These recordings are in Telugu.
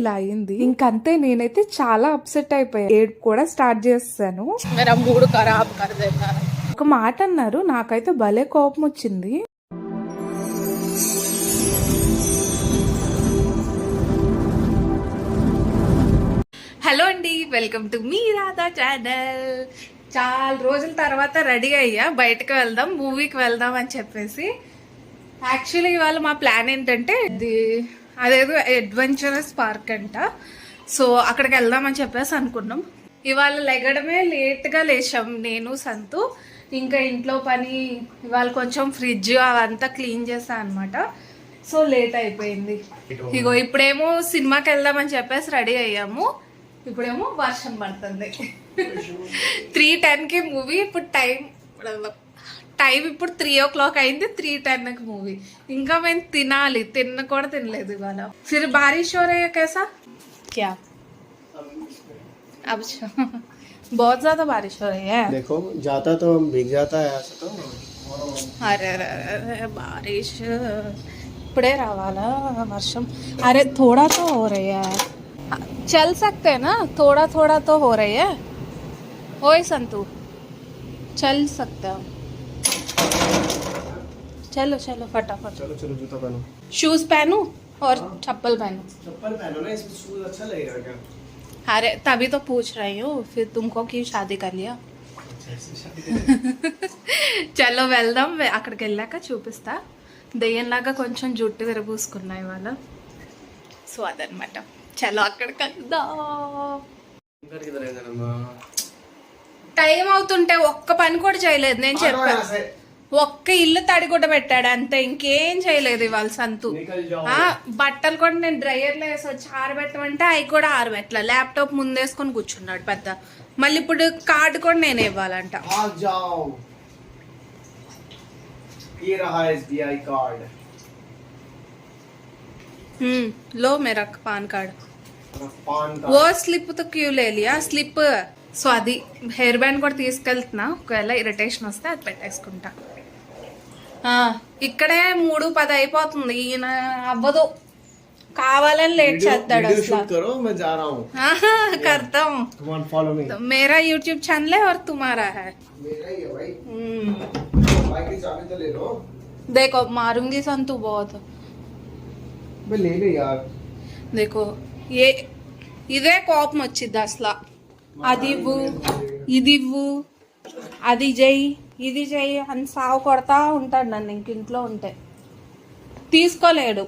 ఇలా అయింది. ఇంకంతే నేనైతే చాలా అప్సెట్ అయిపోయాను ఏడుపు కూడా స్టార్ట్ చేస్తాను. మూడు ఖరాబ్ ఒక మాట అన్నారు నాకైతే భలే కోపం వచ్చింది. హలో అండి వెల్కమ్ టు మీ రాధా ఛానల్ చాలా రోజుల తర్వాత రెడీ అయ్యా బయటకు వెళ్దాం మూవీకి వెళ్దాం అని చెప్పేసి. యాక్చువల్లీ ఇవాళ మా ప్లాన్ ఏంటంటే ఇది అదేదో అడ్వెంచరస్ పార్క్ అంట. సో అక్కడికి వెళ్దామని చెప్పేసి అనుకున్నాం. ఇవాళ లెగడమే లేట్గా లేచాం నేను సంతు. ఇంకా ఇంట్లో పని ఇవాళ కొంచెం ఫ్రిడ్జ్ అవంతా క్లీన్ చేశాను అనమాట సో లేట్ అయిపోయింది. ఇగో ఇప్పుడేమో సినిమాకి వెళ్దామని చెప్పేసి రెడీ అయ్యాము. ఇప్పుడేమో వర్షం పడుతుంది. త్రీ టెన్కి మూవీ ఇప్పుడు టైం టైం ఇప్పుడు త్రీ ఓ క్లాక్ అయింది త్రీ టెన్కి మూవీ ఇంకా మేము తినాలి తిన్న కూడా తినలేదు ఇవాళ ఫిర్ బారిష్ हो रही है कैसा क्या अब अच्छा। बहुत ज्यादा बारिश हो रही है देखो जाता तो भीग जाता है ऐसा तो అరే అరే అరే అరే, బారిష్ ఇప్పుడే రావాలా వర్షం అరే थोड़ा तो हो रही है चल सकते हैं ना थोड़ा थोड़ा तो हो रही है ओए संतू चल सकते हो चलो चलो फटाफट चलो चलो जूता पहनो शूज पहनू और चप्पल पहनू चप्पल पहनो ना इसमें शूज अच्छा लगेगा क्या अरे तभी तो पूछ रही हूँ फिर तुमको क्यों शादी कर लिया చలో వెళ్దాం వె- అక్కడికి వెళ్ళాక చూపిస్తా దెయ్యంలాగా కొంచెం జుట్టు విరబూసుకున్నా ఇవాళ సో అదనమాట చలో అక్కడికి వెళ్దాం घर किधर है जरा టైం అవుతుంటే ఒక్క పని కూడా చేయలేదు నేను చెప్పాను यहाँ से ఒక్క ఇల్లు తడిగుడ్డ పెట్టాడు అంతే. ఇంకేం చేయలేదు ఇవాళ సంతు. బట్టలు కూడా నేను డ్రైయర్లో వేసి వచ్చి ఆరబెట్టమంటే అవి కూడా ఆరబెట్టలే. ల్యాప్టాప్ ముందేసుకొని కూర్చున్నాడు పెద్ద. మళ్ళీ ఇప్పుడు కార్డు కూడా నేను ఇవ్వాలంట. లో మేరా పాన్ కార్డ్. ఓ స్లిప్తో క్యూ లేలియా స్లిప్ సో అది హెయిర్ బ్యాండ్ కూడా తీసుకెళ్తున్నా. ఒకవేళ ఇరిటేషన్ వస్తే అది పెట్టేసుకుంటా. ఇక్కడే మూడు పది అయిపోతుంది ఈయన అవ్వదు కావాలని లేట్ చేస్తాడు वीडियो అసలు शूट करो मैं जा रहा हूँ ఆహా, करता हूँ कम ऑन फॉलो मी तो मेरा यूट्यूब चैनल है और तुम्हारा है मेरा ही है भाई हम्म, बाइक की चाबी तो ले लो देखो मारूंगी संतु बहुत मैं ले ले यार देखो ఏ ఇదే కోపం వచ్చింది అసలు అది ఇవ్వు ఇది ఇవ్వు అది చెయ్యి ఇది చెయ్యి అని సాగు కొడతా ఉంటాడు నన్ను ఇంక ఇంట్లో ఉంటే. తీసుకోలేడు.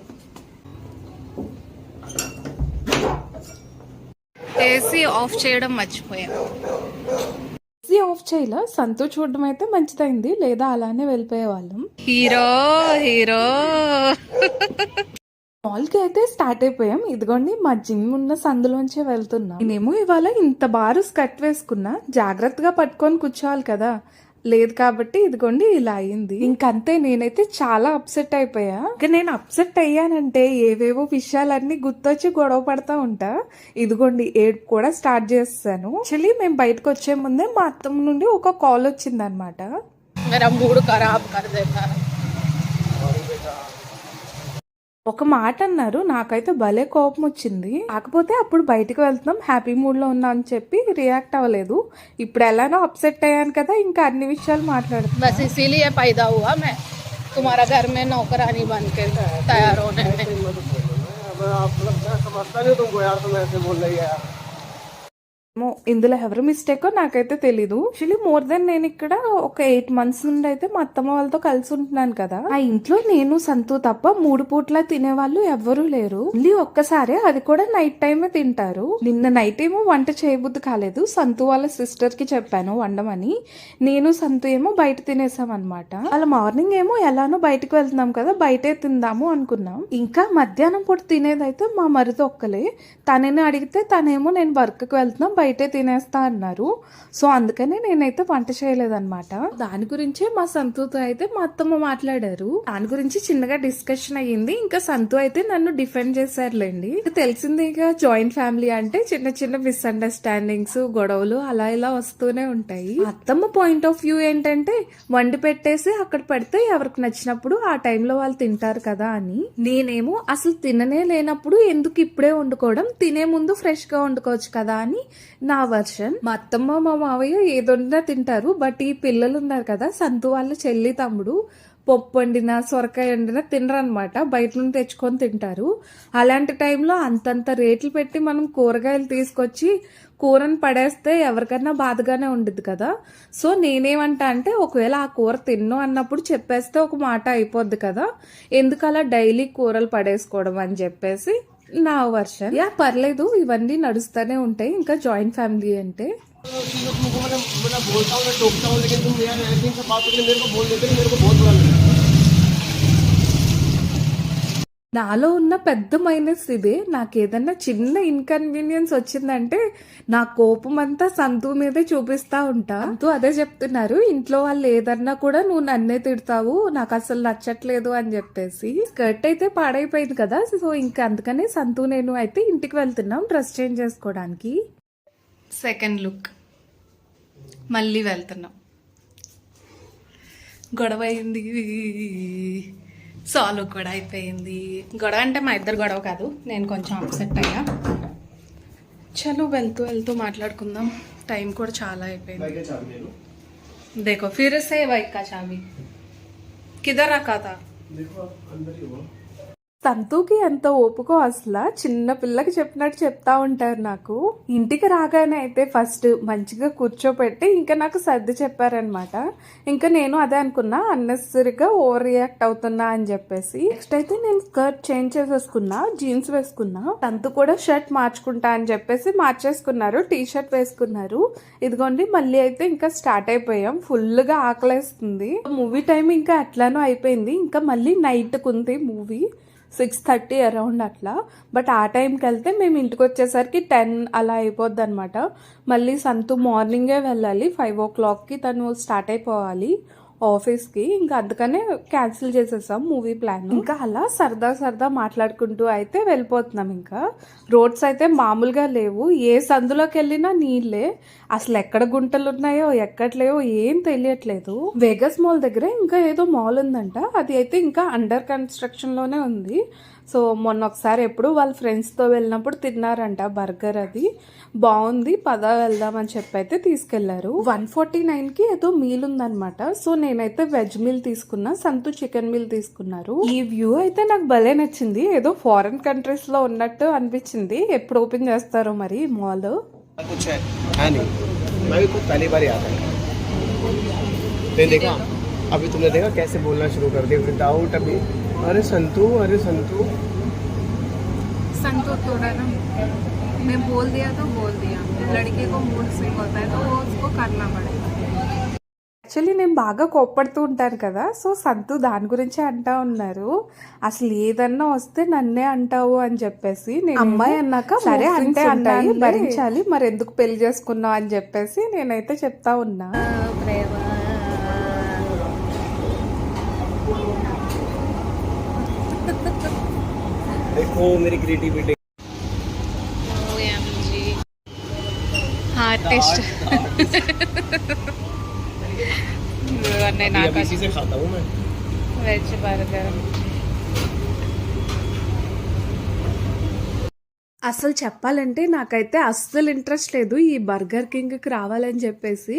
ఏసీ ఆఫ్ చేయడం మర్చిపోయాను. ఏసీ ఆఫ్ చేయలా? సంతూ చూడడం అయితే మంచిదైంది. లేదా అలానే వెళ్ళిపోయే వాళ్ళం. Hero hero. మాల్కి అయితే స్టార్ట్ అయిపోయాం. ఇదిగోండి మా జిమ్ ఉన్న సందులోంచి వెళ్తున్నాం. నేనేమో ఇవాళ ఇంత బారు స్కర్ట్ వేసుకున్నా. జాగ్రత్తగా పట్టుకొని కూర్చోవాలి కదా. లేదు కాబట్టి ఇదిగోండి ఇలా అయింది. ఇంకంతే నేనైతే చాలా అప్సెట్ అయిపోయా. ఇంకా నేను అప్సెట్ అయ్యానంటే ఏవేవో విషయాలన్నీ గుర్తొచ్చి గొడవ పడతా ఉంటా. ఇదిగోండి ఏడుపు కూడా స్టార్ట్ చేస్తాను. యాక్చువల్లీ మేము బయటకు వచ్చే ముందే మా అత్తమ్మ నుండి ఒక కాల్ వచ్చిందనమాట. మూడు ఖరాబ్ ఒక మాట అన్నారు నాకైతే భలే కోపం వచ్చింది కాకపోతే అప్పుడు బయటికి వెళ్తున్నాం హ్యాపీ మూడ్ లో ఉన్నా అని చెప్పి రియాక్ట్ అవ్వలేదు ఇప్పుడు ఎలానో అప్సెట్ అయ్యాను కదా ఇంకా అన్ని విషయాలు మాట్లాడుతున్నా बस इसीलिए पैदा हुआ मैं तुम्हारा घर में नौकरानी बन के तैयार होने में अब आप मतलब मैं समझता नहीं तुमको यार तुम ऐसे बोल रही है यार ఏమో ఇందులో ఎవరి మిస్టేకో నాకైతే తెలీదు. యాక్చువల్లీ మోర్ దెన్ నేను ఇక్కడ ఒక ఎయిట్ మంత్స్ నుండి అయితే మా అత్తమ్మ వాళ్ళతో కలిసి ఉంటున్నాను కదా. ఆ ఇంట్లో నేను సంతు తప్ప మూడు పూట్ల తినేవాళ్ళు ఎవ్వరూ లేరు. మళ్ళీ ఒక్కసారే అది కూడా నైట్ టైమే తింటారు. నిన్న నైట్ ఏమో వంట చేయబుద్ధి కాలేదు. సంతు వాళ్ళ సిస్టర్కి చెప్పాను వండమని. నేను సంతు ఏమో బయట తినేసాం అనమాట వాళ్ళ మార్నింగ్ ఏమో ఎలానో బయటకు వెళ్తున్నాం కదా బయటే తిందాము అనుకున్నాం. ఇంకా మధ్యాహ్నం పూట తినేదైతే మా మరిది ఒక్కలే. తనని అడిగితే తనేమో నేను వర్క్కి వెళ్తున్నాం బయటే తినేస్తా అన్నారు. సో అందుకనే నేనైతే వంట చేయలేదన్నమాట. దాని గురించి మా సంతుతో అయితే మా అత్తమ్మ మాట్లాడారు. దాని గురించి చిన్నగా డిస్కషన్ అయ్యింది. ఇంకా సంతు అయితే నన్ను డిఫెండ్ చేశారులేండి. తెలిసింది ఇక జాయింట్ ఫ్యామిలీ అంటే చిన్న చిన్న మిస్అండర్స్టాండింగ్స్ గొడవలు అలా ఇలా వస్తూనే ఉంటాయి. అత్తమ్మ పాయింట్ ఆఫ్ వ్యూ ఏంటంటే వండి పెట్టేసి అక్కడ పెడితే ఎవరికి నచ్చినప్పుడు ఆ టైంలో వాళ్ళు తింటారు కదా అని. నేనేమో అసలు తిననే లేనప్పుడు ఎందుకు ఇప్పుడే వండుకోవడం తినే ముందు ఫ్రెష్గా వండుకోవచ్చు కదా అని నా వర్షన్. మా అత్తమ్మ మా మావయ్య ఏదొండినా తింటారు బట్ ఈ పిల్లలు ఉన్నారు కదా సంతు వాళ్ళ చెల్లి తమ్ముడు పప్పు వండినా సొరకాయ వండినా తినరనమాట బయట నుండి తెచ్చుకొని తింటారు. అలాంటి టైంలో అంతంత రేట్లు పెట్టి మనం కూరగాయలు తీసుకొచ్చి కూరని పడేస్తే ఎవరికైనా బాధగానే ఉండదు కదా. సో నేనేమంటా అంటే ఒకవేళ ఆ కూర తిన్ను అన్నప్పుడు చెప్పేస్తే ఒక మాట అయిపోద్ది కదా. ఎందుకు అలా డైలీ కూరలు పడేసుకోవడం అని చెప్పేసి నా వర్షన్ యా పర్లేదు ఇవన్నీ నడుస్తూనే ఉంటాయి ఇంకా జాయింట్ ఫ్యామిలీ అంటే चीज़ों तुमको मैंने मैं बोलता हूँ मैं टोकता हूँ लेकिन तुम यार ऐसे ही सब बातों के लिए मेरे को बोल देते हो मेरे को बहुत बुरा लगता నాలో ఉన్న పెద్ద మైనస్ ఇదే. నాకు ఏదన్నా చిన్న ఇన్కన్వీనియన్స్ వచ్చిందంటే నా కోపం అంతా సంతు మీదే చూపిస్తా ఉంటా. సంతు అదే చెప్తున్నారు. ఇంట్లో వాళ్ళు ఏదన్నా కూడా నువ్వు నన్నే తిడతావు నాకు అసలు నచ్చట్లేదు అని చెప్పేసి. స్కర్ట్ అయితే పాడైపోయింది కదా సో ఇంకా అందుకనే సంతు నేను అయితే ఇంటికి వెళ్తున్నాం డ్రెస్ చేంజ్ చేసుకోవడానికి. సెకండ్ లుక్ మళ్ళీ వెళ్తున్నాం. గొడవ అయింది. సాల్వ్ కూడా అయిపోయింది గొడవ అంటే మా ఇద్దరు గొడవ కాదు నేను కొంచెం అప్సెట్ అయ్యా చలో వెళ్తూ వెళ్తూ మాట్లాడుకుందాం టైం కూడా చాలా అయిపోయింది भाई के चाबी ले लो देखो फिर से वही का चाबी किधर रखा था देखो अंदर ही हुआ తంతుకి ఎంత ఓపుకో అసలు? చిన్న పిల్లకి చెప్పినట్టు చెప్తా ఉంటారు నాకు. ఇంటికి రాగానే అయితే ఫస్ట్ మంచిగా కూర్చోపెట్టి ఇంకా నాకు సర్ది చెప్పారనమాట ఇంకా నేను అదే అనుకున్నా అన్నెసరీగా ఓవర్ రియాక్ట్ అవుతున్నా అని చెప్పేసి. నెక్స్ట్ అయితే నేను స్కర్ట్ చేంజ్ చేసేసుకున్నా జీన్స్ వేసుకున్నా. సంతు కూడా షర్ట్ మార్చుకుంటా అని చెప్పేసి మార్చేసుకున్నారు టీ షర్ట్ వేసుకున్నారు. ఇదిగోండి మళ్ళీ అయితే ఇంకా స్టార్ట్ అయిపోయాం. ఫుల్గా ఆకలేస్తుంది. మూవీ టైం ఇంకా అట్లానో అయిపోయింది. ఇంకా మళ్ళీ నైట్ ఉంది మూవీ. సిక్స్ థర్టీ అరౌండ్ అట్లా. బట్ ఆ టైంకి వెళ్తే మేము ఇంటికి వచ్చేసరికి టెన్ అలా అయిపోద్ది అనమాట మళ్ళీ సంతు మార్నింగే వెళ్ళాలి. ఫైవ్ ఓ క్లాక్కి తను స్టార్ట్ అయిపోవాలి. ఆఫీస్కి. ఇంకా అందుకనే క్యాన్సిల్ చేసేసాం మూవీ ప్లాన్. ఇంకా అలా సరదా సరదా మాట్లాడుకుంటూ అయితే వెళ్ళిపోతున్నాం ఇంకా. రోడ్స్ అయితే మామూలుగా లేవు. ఏ సందులోకి వెళ్ళినా నీళ్ళే. అసలు ఎక్కడ గుంటలు ఉన్నాయో ఎక్కట్లేవో ఏం తెలియట్లేదు. వెగస్ మాల్ దగ్గర ఇంకా ఏదో మాల్ ఉందంట. అది అయితే ఇంకా అండర్ కన్స్ట్రక్షన్లోనే ఉంది. సో మొన్న ఒకసారి ఎప్పుడు వాళ్ళ ఫ్రెండ్స్తో వెళ్ళినప్పుడు తిన్నారంట బర్గర్ అది బాగుంది పద వెళ్దాం అని చెప్పి అయితే తీసుకెళ్లారు వన్ ఫార్టీ నైన్కి ఏదో మీల్ ఉందన్నమాట సో నేనైతే వెజ్ మీల్ తీసుకున్నా సంతు చికెన్ మీల్ తీసుకున్నారు ఈ వ్యూ అయితే నాకు భలే నచ్చింది ఏదో ఫారెన్ కంట్రీస్ లో ఉన్నట్టు అనిపించింది ఎప్పుడు ఓపెన్ చేస్తారో మరి మాల్ कुछ है है नहीं मैं भी खुद पहली बार ही आता है तुमने देखा अभी तुमने देखा कैसे बोलना शुरू कर दिया विदाउट अभी अरे संतू अरे संतू संतोष थोड़ा ना मैं बोल दिया तो बोल दिया लड़के को मूड स्विंग होता है तो वो उसको करना पड़ेगा యాక్చువల్లీ నేను బాగా కోప్పడుతూ ఉంటాను కదా సో సంతు దాని గురించి అంటా ఉన్నారు అసలు ఏదన్నా వస్తే నన్నే అంటావు అని చెప్పేసి నేను అమ్మాయి అన్నాక సరే అంటే అన్నాయి భరించాలి మరి ఎందుకు పెళ్లి చేసుకున్నావు అని చెప్పేసి నేనైతే చెప్తా ఉన్నా देखो मेरी क्रिएटिविटी हाँ टेस्ट वरना खाता हूँ मैं। Veg burger. అసలు చెప్పాలంటే నాకైతే అస్సలు ఇంట్రెస్ట్ లేదు ఈ బర్గర్ కింగ్కి రావాలని చెప్పేసి.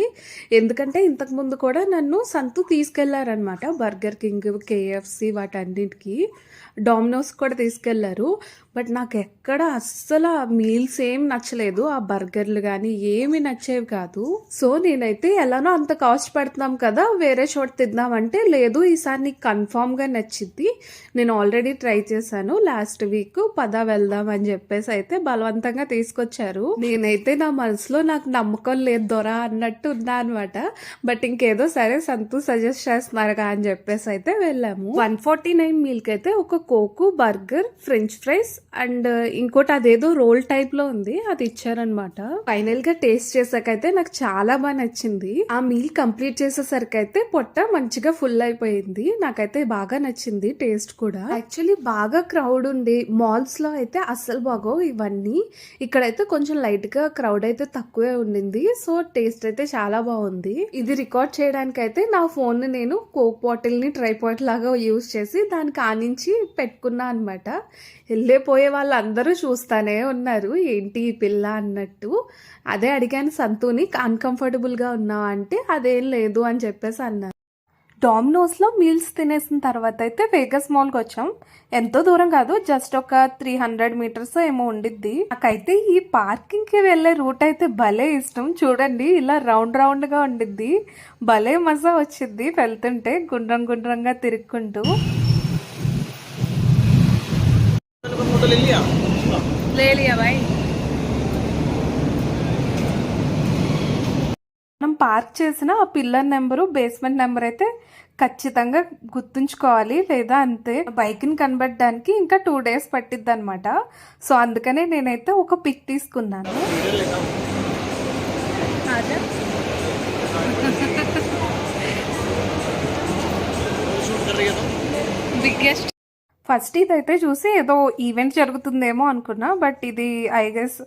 ఎందుకంటే ఇంతకుముందు కూడా నన్ను సంతు తీసుకెళ్ళారనమాట బర్గర్ కింగ్ కేఎఫ్సి వాటన్నింటికి. డామినోస్ కూడా తీసుకెళ్ళారు. బట్ నాకు ఎక్కడ అస్సలు ఆ మీల్స్ ఏం నచ్చలేదు ఆ బర్గర్లు కానీ ఏమి నచ్చేవి కాదు. సో నేనైతే ఎలానో అంత కాస్ట్ పెడుతున్నాం కదా వేరే చోట తిందామంటే లేదు ఈసారి నీకు కన్ఫామ్గా నచ్చింది నేను ఆల్రెడీ ట్రై చేశాను లాస్ట్ వీక్ పద వెళ్దాం అని చెప్పేసి అయితే బలవంతంగా తీసుకొచ్చారు. నేనైతే నా మనసులో నాకు నమ్మకం లేదు దొరా అన్నట్టు ఉన్నా అనమాట బట్ ఇంకేదో సరే సంతూ సజెస్ట్ చేస్తున్నారుగా అని చెప్పేసి అయితే వెళ్ళాము. వన్ ఫార్టీ నైన్ మీల్కి అయితే ఒక coke burger french fries and ఇంకోటి అదేదో రోల్ టైప్లో ఉంది అది ఇచ్చారనమాట. ఫైనల్గా టేస్ట్ చేసాకైతే నాకు చాలా బాగా నచ్చింది. ఆ మీల్ కంప్లీట్ చేసేసరికి అయితే పొట్ట మంచిగా ఫుల్ అయిపోయింది. నాకైతే బాగా నచ్చింది టేస్ట్ కూడా. యాక్చువల్లీ బాగా క్రౌడ్ ఉండి మాల్స్లో అయితే అస్సలు బాగో ఇవన్నీ. ఇక్కడైతే కొంచెం లైట్గా క్రౌడ్ అయితే తక్కువే ఉండింది. సో టేస్ట్ అయితే చాలా బాగుంది. ఇది రికార్డ్ చేయడానికి అయితే నా ఫోన్ నేను కోక్ బాటిల్ని ట్రైపాట్ లాగా యూజ్ చేసి దానికి ఆనించి పెట్టుకున్నా అనమాట. వెళ్ళే పోయే వాళ్ళందరూ చూస్తానే ఉన్నారు. ఏంటి ఈ పిల్ల అన్నట్టు. అదే అడిగాను సంతూని అన్కంఫర్టబుల్గా ఉన్నావా? అంటే అదేం లేదు అని చెప్పేసి అన్నారు. డామినోస్లో మీల్స్ తినేసిన తర్వాత అయితే వేగస్ మాల్కి వచ్చాం. ఎంతో దూరం కాదు జస్ట్ ఒక త్రీ హండ్రెడ్ మీటర్స్ ఏమో ఉండిద్ది. నాకైతే ఈ పార్కింగ్కి వెళ్ళే రూట్ అయితే భలే ఇష్టం. చూడండి ఇలా రౌండ్ రౌండ్గా ఉండిద్ది. భలే మజా వచ్చింది వెళ్తుంటే గుండ్రం గుండ్రంగా తిరుక్కుంటూ. फोटो ले लिया ले लिया भाई మనం పార్క్ చేసిన ఆ పిల్లర్ నెంబరు బేస్మెంట్ నెంబర్ అయితే ఖచ్చితంగా గుర్తుంచుకోవాలి లేదా అంతే బైక్ని కనబడడానికి ఇంకా టూ డేస్ పట్టిద్ది అనమాట సో అందుకనే నేనైతే ఒక పిక్ తీసుకున్నాను आजा ఫస్ట్ ఇదైతే చూసి ఏదో ఈవెంట్ జరుగుతుందేమో అనుకున్నా బట్ ఇది I guess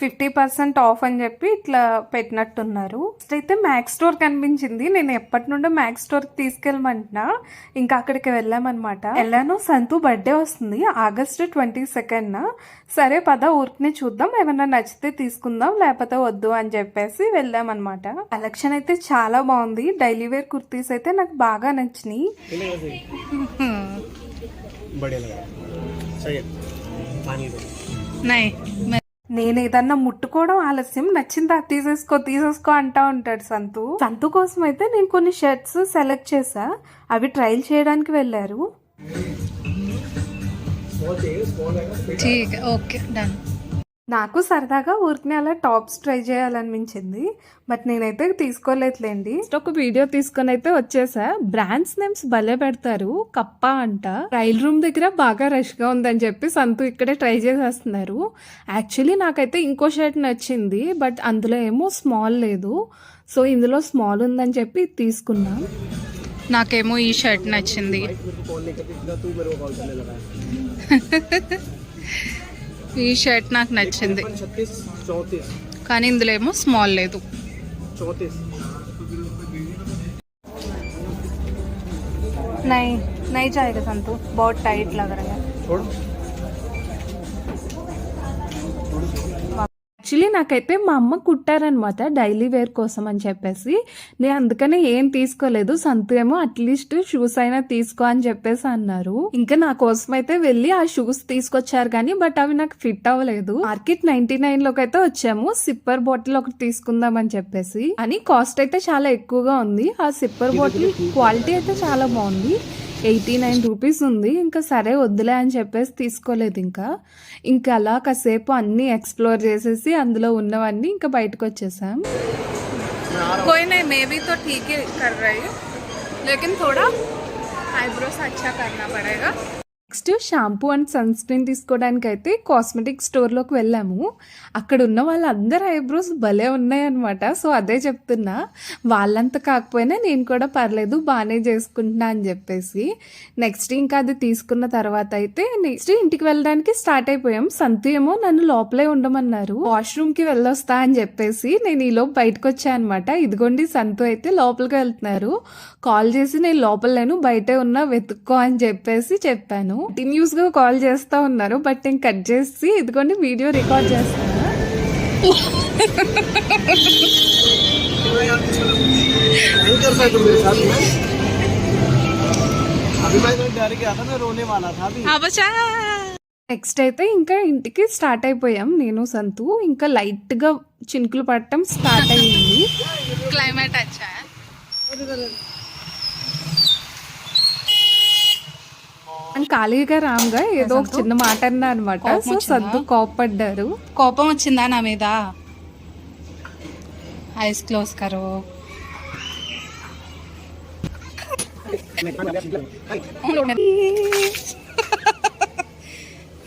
fifty percent off అని చెప్పి ఇట్లా పెట్టినట్టున్నారు. ఫస్ట్ అయితే మ్యాక్స్ స్టోర్ కనిపించింది. నేను ఎప్పటి నుండో మ్యాక్స్ స్టోర్కి తీసుకెళ్ళమంటున్నా. ఇంకా అక్కడికి వెళ్ళామన్నమాట. వెళ్ళాను. సంతు బర్త్డే వస్తుంది. ఆగస్ట్ ట్వంటీ సెకండ్ సరే పద ఊరికనే చూద్దాం. ఏమన్నా నచ్చితే తీసుకుందాం లేకపోతే వద్దు అని చెప్పేసి వెళ్ళామన్నమాట. కలెక్షన్ అయితే చాలా బాగుంది. డైలీ వేర్ కుర్తీస్ అయితే నాకు బాగా నచ్చినాయి. बढ़िया लग रहा है सही है पानी दो नहीं मैं నేను ఏదన్నా ముట్టుకోవడం ఆలస్యం నచ్చిందా తీసేసుకో తీసేసుకో అంటా ఉంటాడు సంతు సంతు కోసం అయితే నేను కొన్ని షర్ట్స్ సెలెక్ట్ చేసా అవి ట్రైల్ చేయడానికి వెళ్ళారు स्मॉल चाहिए నాకు సరదాగా ఊరికి అలా టాప్స్ ట్రై చేయాలనిపించింది బట్ నేనైతే తీసుకోలేదులేండి. ఒక వీడియో తీసుకొని అయితే వచ్చేసా. బ్రాండ్స్ నేమ్స్ భలే పెడతారు కప్ప అంట. రైల్ రూమ్ దగ్గర బాగా రష్గా ఉందని చెప్పి సంతు ఇక్కడే ట్రై చేసేస్తున్నారు. యాక్చువల్లీ నాకైతే ఇంకో షర్ట్ నచ్చింది బట్ అందులో ఏమో స్మాల్ లేదు. సో ఇందులో స్మాల్ ఉందని చెప్పి తీసుకున్నాం. నాకేమో ఈ షర్ట్ నచ్చింది. ఈ షర్ట్ నాకు నచ్చింది. కానీ ఇందులో ఏమో స్మాల్ లేదు. నై నై जाएगा కదా बहुत బాగా టైట్ रहा యాక్చువల్లీ నాకైతే మా అమ్మ కుట్టారనమాట డైలీ వేర్ కోసం అని చెప్పేసి. నేను అందుకనే ఏం తీసుకోలేదు. సంతు ఏమో అట్లీస్ట్ షూస్ అయినా తీసుకో అని చెప్పేసి అన్నారు. ఇంకా నా కోసం అయితే వెళ్ళి ఆ షూస్ తీసుకొచ్చారు కానీ బట్ అవి నాకు ఫిట్ అవ్వలేదు. మార్కెట్ నైన్టీ నైన్లోకి అయితే వచ్చాము. సిప్పర్ బాటిల్ ఒకటి తీసుకుందాం అని చెప్పేసి. అని కాస్ట్ అయితే చాలా ఎక్కువగా ఉంది. ఆ సిప్పర్ బాటిల్ క్వాలిటీ అయితే చాలా బాగుంది. ఎయిటీ నైన్ రూపీస్ ఉంది ఇంకా సరే వద్దులే అని చెప్పేసి తీసుకోలేదు ఇంకా ఇంకా అలా కాసేపు అన్ని ఎక్స్ప్లోర్ చేసేసి అందులో ఉన్నవన్నీ ఇంకా బయటకు వచ్చేసాం कोई नहीं मैं भी तो ठीक ही कर रही हूँ लेकिन थोड़ा आईब्रोस अच्छा करना पड़ेगा next shampoo and sunscreen తీసుకోవడానికి అయితే కాస్మెటిక్ స్టోర్లోకి వెళ్ళాము. అక్కడ ఉన్న వాళ్ళందరూ ఐబ్రోస్ భలే ఉన్నాయన్నమాట. సో అదే చెప్తున్నా. వాళ్ళంతా కాకపోయినా నేను కూడా పర్లేదు బాగానే చేసుకుంటున్నా అని చెప్పేసి. నెక్స్ట్ ఇంకా అది తీసుకున్న తర్వాత అయితే నెక్స్ట్ ఇంటికి వెళ్ళడానికి స్టార్ట్ అయిపోయాం. సంతు ఏమో నన్ను లోపలే ఉండమన్నారు. వాష్రూమ్కి వెళ్ళొస్తా అని చెప్పేసి నేను ఈలోపు బయటకు వచ్చాను అనమాట ఇదిగోండి సంతు అయితే లోపలికి వెళ్తున్నారు. కాల్ చేసి నేను లోపల లేను బయటే ఉన్నా వెతుక్కో అని చెప్పేసి చెప్పాను. కంటిన్యూస్గా కాల్ చేస్తా ఉన్నారు బట్ నేను కట్ చేసి ఇదిగోండి వీడియో రికార్డ్ చేస్తాను నెక్స్ట్ అయితే ఇంకా ఇంటికి స్టార్ట్ అయిపోయాం నేను సంతు. ఇంకా లైట్గా చినుకులు పడటం స్టార్ట్ అయ్యింది. క్లైమేట్ వచ్చా? అండ్ ఖాళీగా రామ్గా ఏదో ఒక చిన్న మాట అన్నా అనమాట సో? సద్దు కోపడ్డారు. కోపం వచ్చిందా నా మీద? ఐస్ క్లోజ్ కరో.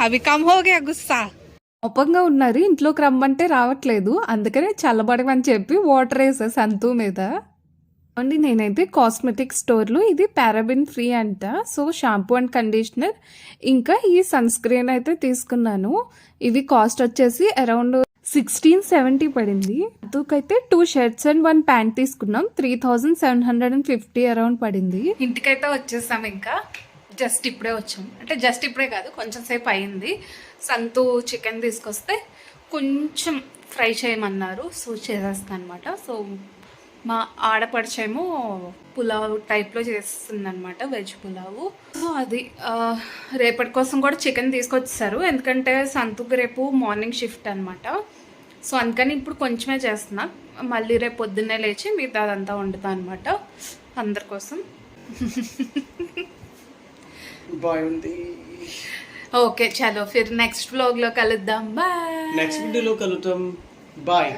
అవి కమ్ హోగే గుస్సా. కోపంగా ఉన్నారు ఇంట్లోకి రమ్మంటే రావట్లేదు. అందుకనే చల్లబడమని చెప్పి వాటర్ వేసా సంతు మీద. అండి నేనైతే కాస్మెటిక్ స్టోర్లో ఇది పారాబిన్ ఫ్రీ అంట. సో షాంపూ అండ్ కండిషనర్ ఇంకా ఈ సన్ స్క్రీన్ అయితే తీసుకున్నాను. ఇవి కాస్ట్ వచ్చేసి అరౌండ్ సిక్స్టీన్ సెవెంటీ పడింది. అందుకైతే two shirts and one pant తీసుకున్నాం. Three thousand seven hundred and fifty around పడింది. ఇంటికైతే వచ్చేసాం ఇంకా. జస్ట్ ఇప్పుడే వచ్చాం. అంటే జస్ట్ ఇప్పుడే కాదు కొంచెం సేపు అయింది. సంతు చికెన్ తీసుకొస్తే కొంచెం ఫ్రై చేయమన్నారు. సో చేసేస్తాను అనమాట సో మా ఆడపడిచేమో పులావ్ టైప్లో చేస్తుంది అనమాట వెజ్ పులావు. సో అది రేపటి కోసం కూడా చికెన్ తీసుకొచ్చేసారు. ఎందుకంటే సంతుకు రేపు మార్నింగ్ షిఫ్ట్ అనమాట సో అందుకని ఇప్పుడు కొంచెమే చేస్తున్నా. మళ్ళీ రేపు పొద్దున్నే లేచి మిగతా అదంతా వండుతా అనమాట అందరి కోసం. బాగుంది. ఓకే చలో ఫిర్ నెక్స్ట్ వ్లాగ్లో కలుద్దాం. బాయ్. నెక్స్ట్ వీడియోలో కలుద్దాం. బాయ్.